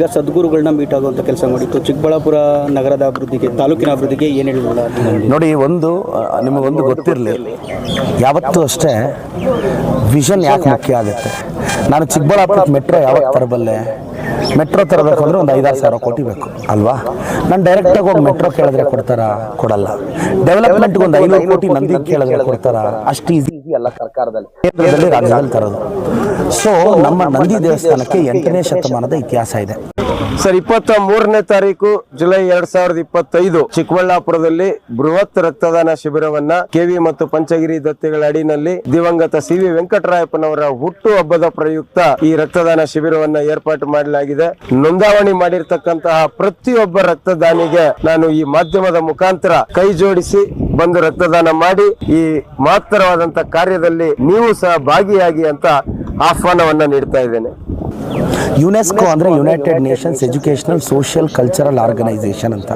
ಈಗ ಸದ್ಗುರುಗಳನ್ನ ಮೀಟ್ ಆಗುವಂತ ಕೆಲಸ ಮಾಡಿತ್ತು ಚಿಕ್ಕಬಳ್ಳಾಪುರ ನಗರದ ಅಭಿವೃದ್ಧಿಗೆ, ತಾಲೂಕಿನ ಅಭಿವೃದ್ಧಿಗೆ ಏನು ಹೇಳಿಲ್ಲ ನೋಡಿ, ಒಂದು ನಿಮಗೊಂದು ಗೊತ್ತಿರಲಿ. ಯಾವತ್ತೂ ಅಷ್ಟೇ ವಿಷನ್ ಯಾಕೆ ಮುಖ್ಯ ಆಗುತ್ತೆ? ನಾನು ಚಿಕ್ಕಬಳ್ಳಾಪುರ ಮೆಟ್ರೋ ಯಾವಾಗ ತರಬಲ್ಲೆ? ಮೆಟ್ರೋ ತರಬೇಕು ಅಂದರೆ ಒಂದು ಐದಾರು ಸಾವಿರ ಕೋಟಿ ಬೇಕು, ಅಲ್ವಾ? ನಾನು ಡೈರೆಕ್ಟಾಗಿ ಹೋಗಿ ಮೆಟ್ರೋ ಕೇಳಿದ್ರೆ ಕೊಡ್ತಾರಾ? ಕೊಡಲ್ಲ. ಡೆವಲಪ್ಮೆಂಟ್ಗೆ ಒಂದು ಐನೂರು ಕೋಟಿ ನಂದಿ ಕೇಳಿದ್ರೆ ಕೊಡ್ತಾರಾ? ಅಷ್ಟು ಈಸಿ ಅಲ್ಲ ಸರ್ಕಾರದಲ್ಲಿ. ಕೇಂದ್ರದಲ್ಲಿ ರಾಜ್ಯದಲ್ಲಿ ತರೋದು ಸೊ ನಮ್ಮ ನಂದಿ ದೇವಸ್ಥಾನಕ್ಕೆ ಎಂಟನೇ ಶತಮಾನದ ಇತಿಹಾಸ ಇದೆ. ಸರ್ ಇಪ್ಪತ್ತ ಮೂರನೇ ತಾರೀಕು ಜುಲೈ ಎರಡ್ ಸಾವಿರದ ಇಪ್ಪತ್ತೈದು ಚಿಕ್ಕಬಳ್ಳಾಪುರದಲ್ಲಿ ಬೃಹತ್ ರಕ್ತದಾನ ಶಿಬಿರವನ್ನ ಕೆವಿ ಮತ್ತು ಪಂಚಗಿರಿ ದತ್ತಿಗಳ ಅಡಿನಲ್ಲಿ ದಿವಂಗತ ಸಿ ವಿ ವೆಂಕಟರಾಯಪ್ಪನವರ ಹುಟ್ಟು ಹಬ್ಬದ ಪ್ರಯುಕ್ತ ಈ ರಕ್ತದಾನ ಶಿಬಿರವನ್ನ ಏರ್ಪಾಟು ಮಾಡಲಾಗಿದೆ. ನೋಂದಾವಣಿ ಮಾಡಿರ್ತಕ್ಕಂತಹ ಪ್ರತಿಯೊಬ್ಬ ರಕ್ತದಾನಿಗೆ ನಾನು ಈ ಮಾಧ್ಯಮದ ಮುಖಾಂತರ ಕೈ ಜೋಡಿಸಿ ಬಂದು ರಕ್ತದಾನ ಮಾಡಿ ಈ ಮಹತ್ತರವಾದಂತ ಕಾರ್ಯದಲ್ಲಿ ನೀವು ಸಹ ಭಾಗಿಯಾಗಿ ಅಂತ ಆಹ್ವಾನವನ್ನ ನೀಡ್ತಾ ಇದ್ದೇನೆ. ಯುನೆಸ್ಕೋ ಅಂದರೆ United Nations Educational Social Cultural Organisation ಅಂತ.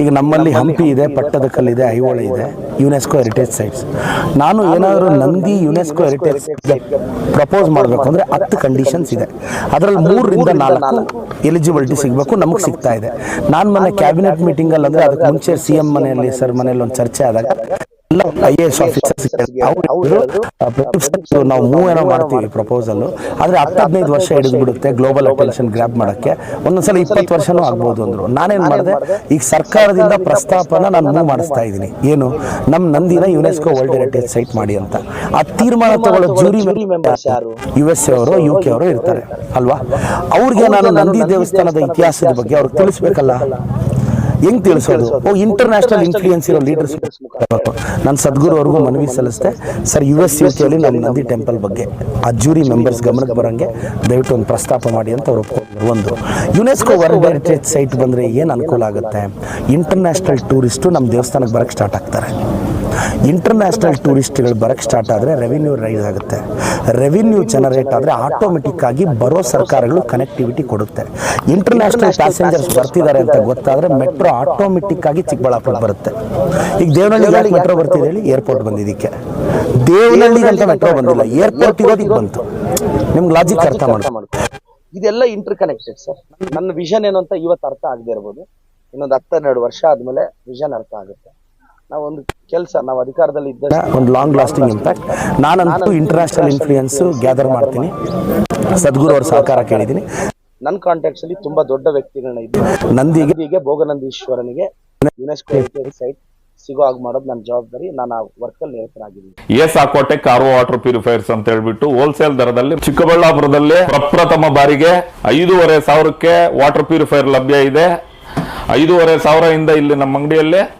ಈಗ ನಮ್ಮಲ್ಲಿ ಹಂಪಿ ಇದೆ ಪಟ್ಟದಕಲ್ಲಿದೆ ಐಹೊಳೆ ಇದೆ ಯುನೆಸ್ಕೋ ಹೆರಿಟೇಜ್ ಸೈಟ್ಸ್ ನಾನು ಏನಾದರೂ ನಂದಿ ಯುನೆಸ್ಕೋ ಹೆರಿಟೇಜ್ ಪ್ರಪೋಸ್ ಮಾಡಬೇಕು ಅಂದರೆ ಹತ್ತು ಕಂಡೀಷನ್ಸ್ ಇದೆ. ಅದರಲ್ಲಿ ಮೂರರಿಂದ ನಾಲ್ಕು ಎಲಿಜಿಬಿಲಿಟಿ ಸಿಗಬೇಕು ನಮಗೆ ಸಿಗ್ತಾ ಇದೆ. ನಾನು ಮೊನ್ನೆ ಕ್ಯಾಬಿನೆಟ್ ಮೀಟಿಂಗಲ್ಲಿ ಅಂದರೆ ಅದಕ್ಕೆ ಮುಂಚೆ ಸಿ ಎಂ ಮನೆಯಲ್ಲಿ ಸರ್ ಮನೆಯಲ್ಲಿ ಒಂದು ಚರ್ಚೆ ಆದಾಗ ಐ ಎ ಎಸ್ ಆಫೀಸರ್ಸ್ ನಾವು ಮೂವ್ ಏನೋ ಮಾಡ್ತೀವಿ ಪ್ರಪೋಸಲ್ ಆದ್ರೆ ಹತ್ತು ಹದಿನೈದು ವರ್ಷ ಹಿಡಿದ್ಬಿಡುತ್ತೆ ಗ್ಲೋಬಲ್ ಅಟೆನ್ಷನ್ ಗ್ರ್ಯಾಬ್ ಮಾಡಕ್ಕೆ. ಒಂದೊಂದ್ಸಲ ಇಪ್ಪತ್ತು ವರ್ಷನೂ ಆಗ್ಬೋದು ಅಂದ್ರು. ನಾನೇನ್ ಮಾಡಿದೆ? ಈಗ ಸರ್ಕಾರದಿಂದ ಪ್ರಸ್ತಾಪನ ನಾನು ಮೂವ್ ಮಾಡಿಸ್ತಾ ಇದ್ದೀನಿ. ಏನು? ನಮ್ಮ ನಂದಿನ ಯುನೆಸ್ಕೋ ವರ್ಲ್ಡ್ ಹೆರಿಟೇಜ್ ಸೈಟ್ ಮಾಡಿ ಅಂತ. ಆ ತೀರ್ಮಾನ ತಗೊಳ್ಳೋ ಜೂರಿ ಯು ಎಸ್ ಎ ಅವರು ಯು ಕೆ ಅವರು ಇರ್ತಾರೆ. ಅಲ್ವಾ? ಅವ್ರಿಗೆ ನಾನು ನಂದಿ ದೇವಸ್ಥಾನದ ಇತಿಹಾಸದ ಬಗ್ಗೆ ಅವ್ರಿಗೆ ತಿಳಿಸ್ಬೇಕಲ್ಲ. ಹೆಂಗ್ ತಿಳಿಸೋದು? ಓ ಇಂಟರ್ನ್ಯಾಷನಲ್ ಇನ್ಫ್ಲೂಯೆನ್ಸ್ ಇರೋ ಲೀಡರ್ಸ್ ನಾನು ಸದ್ಗುರು ಅವ್ರಿಗೂ ಮನವಿ ಸಲ್ಲಿಸ್ದೆ ಸರ್ ಯು ಎಸ್ ಯಲ್ಲಿ ನಮ್ಮ ನಂದಿ ಟೆಂಪಲ್ ಬಗ್ಗೆ ಆ ಜೂರಿ ಮೆಂಬರ್ಸ್ ಗಮನಕ್ಕೆ ಬರಂಗೆ ದಯವಿಟ್ಟು ಒಂದು ಪ್ರಸ್ತಾಪ ಮಾಡಿ ಅಂತ ಅವ್ರು ಒಂದು ಯುನೆಸ್ಕೋ ವರ್ಲ್ಡ್ ಹೆರಿಟೇಜ್ ಸೈಟ್ ಬಂದರೆ ಏನು ಅನುಕೂಲ ಆಗುತ್ತೆ? ಇಂಟರ್ನ್ಯಾಷನಲ್ ಟೂರಿಸ್ಟು ನಮ್ಮ ದೇವಸ್ಥಾನಕ್ಕೆ ಬರಕ್ಕೆ ಸ್ಟಾರ್ಟ್ ಆಗ್ತಾರೆ. ಇಂಟರ್ನ್ಯಾಷನಲ್ ಟೂರಿಸ್ಟ್ಗಳು ಬರಕ್ಕೆ ಸ್ಟಾರ್ಟ್ ಆದರೆ ರೆವಿನ್ಯೂ ರೈಸ್ ಆಗುತ್ತೆ. ರೆವಿನ್ಯೂ ಜನರೇಟ್ ಆದರೆ ಆಟೋಮೆಟಿಕ್ ಆಗಿ ಬರೋ ಸರ್ಕಾರಗಳು ಕನೆಕ್ಟಿವಿಟಿ ಕೊಡುತ್ತೆ. ಇಂಟರ್ನ್ಯಾಷನಲ್ ಪ್ಯಾಸೆಂಜರ್ಸ್ ಬರ್ತಿದ್ದಾರೆ ಅಂತ ಗೊತ್ತಾದರೆ ಮೆಟ್ರೋ ಆಟೋಮೆಟಿಕ್ ಆಗಿ ಚಿಕ್ಕಬಳ್ಳಾಪುರ ಬರುತ್ತೆ. ಈಗ ದೇವನಹಳ್ಳಿ ಯಾಕೆ ಮೆಟ್ರೋ ಬರ್ತಿದೆ ಹೇಳಿ? ಏರ್ಪೋರ್ಟ್ ಬಂದಿದ್ದಕ್ಕೆ. ದೇವನಹಳ್ಳಿ ಅಂತ ಮೆಟ್ರೋ ಬಂದಿಲ್ಲ. ಏರ್ಪೋರ್ಟ್ ಇರೋದಕ್ಕೆ ಬಂತು. ನಿಮ್ಗೆ ಲಾಜಿಕ್ ಅರ್ಥ ಮಾಡಿ ಇದೆಲ್ಲ ಇಂಟರ್ ಕನೆಕ್ಟೆಡ್ ಸರ್ ನನ್ನ ವಿಷನ್ ಏನು ಅಂತ ಇವತ್ತು ಅರ್ಥ ಆಗದೆ ಇರ್ಬೋದು. ಇನ್ನೊಂದು ಹತ್ತೆರಡು ವರ್ಷ ಆದ್ಮೇಲೆ ವಿಷನ್ ಅರ್ಥ ಆಗುತ್ತೆ. ನಾವು ಒಂದು ಕೆಲಸ ನಾವು ಅಧಿಕಾರದಲ್ಲಿ ಇದ್ದ ಒಂದು ಲಾಂಗ್ ಲಾಸ್ಟಿಂಗ್ ಇಂಪ್ಯಾಕ್ಟ್ ನಾನಂತೂ ಇಂಟರ್ನ್ಯಾಷನಲ್ ಇನ್ಫ್ಲೂಯೆನ್ಸ್ ಗ್ಯಾದರ್ ಮಾಡ್ತೀನಿ. ಸದ್ಗುರು ಅವ್ರ ಸಹಕಾರ ಕೇಳಿದ್ದೀನಿ. ನನ್ನ ಕಾಂಟ್ಯಾಕ್ಟ್ಸ್ ಅಲ್ಲಿ ತುಂಬಾ ದೊಡ್ಡ ವ್ಯಕ್ತಿಗಳನ್ನ ಇದ್ದು ನಂದಿಗೆ ಭೋಗನಂದೀಶ್ವರನಿಗೆ ಯುನೆಸ್ಕೋ ಹೆರಿಟೇಜ್ ಸೈಟ್ ಸಿಗೋ ಹಾಗೆ ಮಾಡೋದು ನನ್ನ ಜವಾಬ್ದಾರಿ. ನಾನು ಆ ವರ್ಕಲ್ಲಿ ನಿರತನಾಗಿದ್ದೀನಿ. ಎಸ್ ಆಕೋಟೆ ಕಾರ್ ವಾಟರ್ ಪ್ಯೂರಿಫೈರ್ಸ್ ಅಂತ ಹೇಳ್ಬಿಟ್ಟು ಹೋಲ್ಸೇಲ್ ದರದಲ್ಲಿ ಚಿಕ್ಕಬಳ್ಳಾಪುರದಲ್ಲಿ ಪ್ರಪ್ರಥಮ ಬಾರಿಗೆ ಐದೂವರೆ ಸಾವಿರಕ್ಕೆ ವಾಟರ್ ಪ್ಯೂರಿಫೈರ್ ಲಭ್ಯ ಇದೆ. ಐದೂವರೆ ಸಾವಿರದಿಂದ ಇಲ್ಲಿ ನಮ್ಮ ಅಂಗಡಿಯಲ್ಲಿ